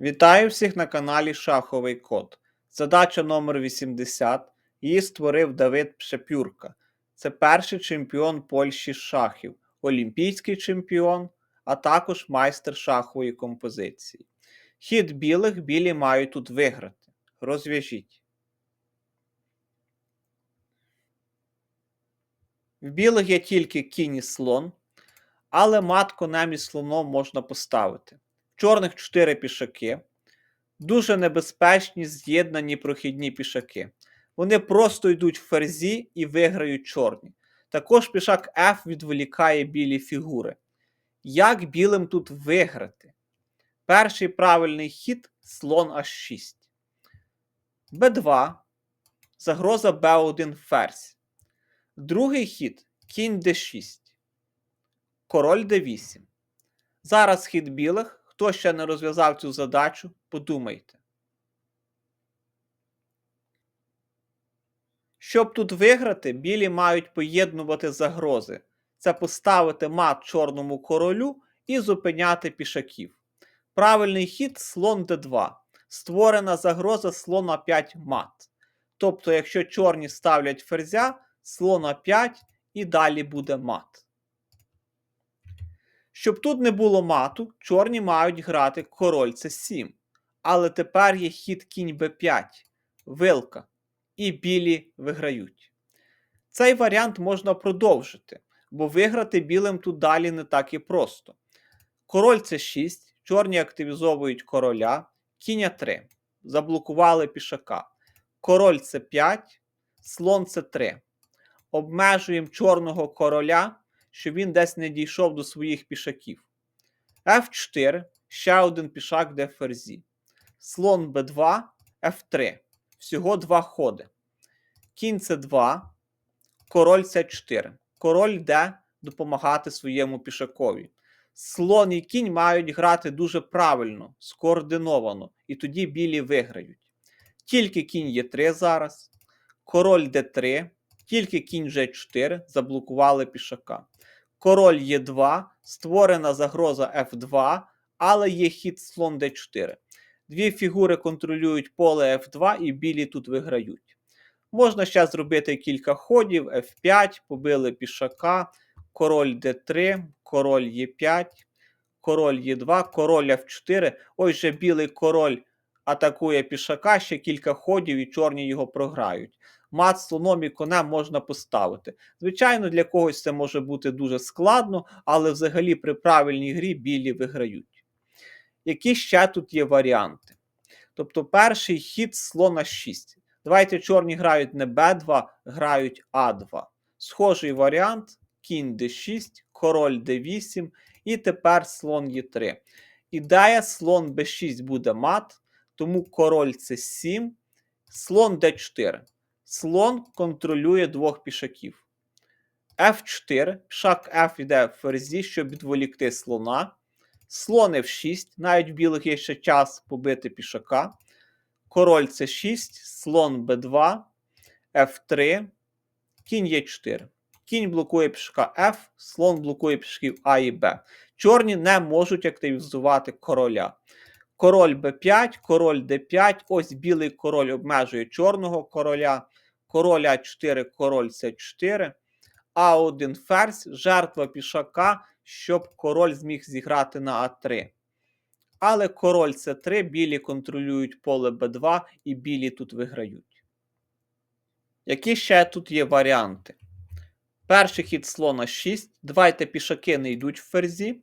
Вітаю всіх на каналі Шаховий Код. Задача номер 80. Її створив Давид Пшепюрка. Це перший чемпіон Польщі з шахів, олімпійський чемпіон, а також майстер шахової композиції. Хід білих білі мають тут виграти. Розв'яжіть. В білих є тільки кінь і слон, але мат конем і слоном можна поставити. Чорних 4 пішаки. Дуже небезпечні з'єднані прохідні пішаки. Вони просто йдуть в ферзі і виграють чорні. Також пішак F відволікає білі фігури. Як білим тут виграти? Перший правильний хід слон H6. Б2. Загроза Б1 ферзь. Другий хід кінь d6. Король d8. Зараз хід білих. Хто ще не розв'язав цю задачу, подумайте. Щоб тут виграти, білі мають поєднувати загрози. Це поставити мат чорному королю і зупиняти пішаків. Правильний хід слон d2. Створена загроза слон 5 мат. Тобто, якщо чорні ставлять ферзя, слон 5 і далі буде мат. Щоб тут не було мату, чорні мають грати король c 7 Але тепер є хід кінь b5, вилка, і білі виграють. Цей варіант можна продовжити, бо виграти білим тут далі не так і просто. Король c 6 чорні активізовують короля, кінь 3 заблокували пішака. Король c 5 слон c 3 Обмежуємо чорного короля що він десь не дійшов до своїх пішаків. F4, ще один пішак де ферзі. Слон b2, F3. Всього два ходи. Кінь c2, король c4. Король йде допомагати своєму пішакові. Слон і кінь мають грати дуже правильно, скоординовано, і тоді білі виграють. Тільки кінь є 3 зараз. Король d3, тільки кінь g4 заблокували пішака. Король Е2, створена загроза F2, але є хід слон d4. Дві фігури контролюють поле F2 і білі тут виграють. Можна ще зробити кілька ходів, F5, побили пішака, король d3, король Е5, король Е2, король F4. Ось же білий король атакує пішака, ще кілька ходів і чорні його програють мат слоном і конем можна поставити. Звичайно, для когось це може бути дуже складно, але взагалі при правильній грі білі виграють. Які ще тут є варіанти? Тобто перший хід слона 6. Давайте чорні грають не Б2, грають А2. Схожий варіант: кінь d6, король d8 і тепер слон Е3. Ідея слон b6 буде мат, тому король c7, слон d4. Слон контролює двох пішаків. F4. Пішак F йде в ферзі, щоб відволікти слона. Слон F6. Навіть в білих є ще час побити пішака. Король C6, слон B2, F3, кінь Е4. Кінь блокує пішака F, слон блокує пішаків А і Б. Чорні не можуть активізувати короля. Король Б5, король Д5. Ось білий король обмежує чорного короля. Король А4, король С4. А1 ферзь, жертва пішака, щоб король зміг зіграти на А3. Але король С3, білі контролюють поле Б2 і білі тут виграють. Які ще тут є варіанти? Перший хід слона 6. Давайте пішаки не йдуть в ферзі.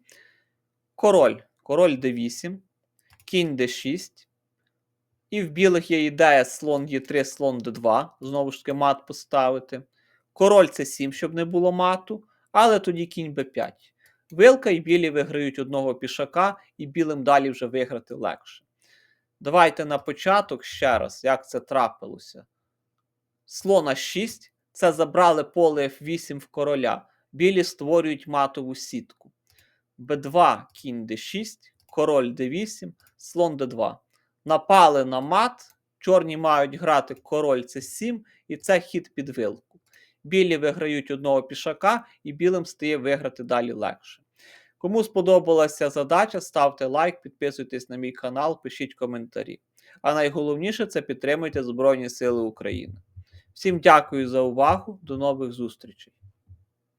Король, король d8, кінь d6. І в білих є ідея слон Е3, слон d2. Знову ж таки, мат поставити. Король c 7, щоб не було мату. Але тоді кінь b5. Вилка і білі виграють одного пішака, і білим далі вже виграти легше. Давайте на початок ще раз, як це трапилося. Слона 6. Це забрали поле F8 в короля. Білі створюють матову сітку. Б2, кінь d6, король d8, слон d2 напали на мат. Чорні мають грати король c 7 і це хід під вилку. Білі виграють одного пішака, і білим стає виграти далі легше. Кому сподобалася задача, ставте лайк, підписуйтесь на мій канал, пишіть коментарі. А найголовніше це підтримуйте Збройні Сили України. Всім дякую за увагу, до нових зустрічей!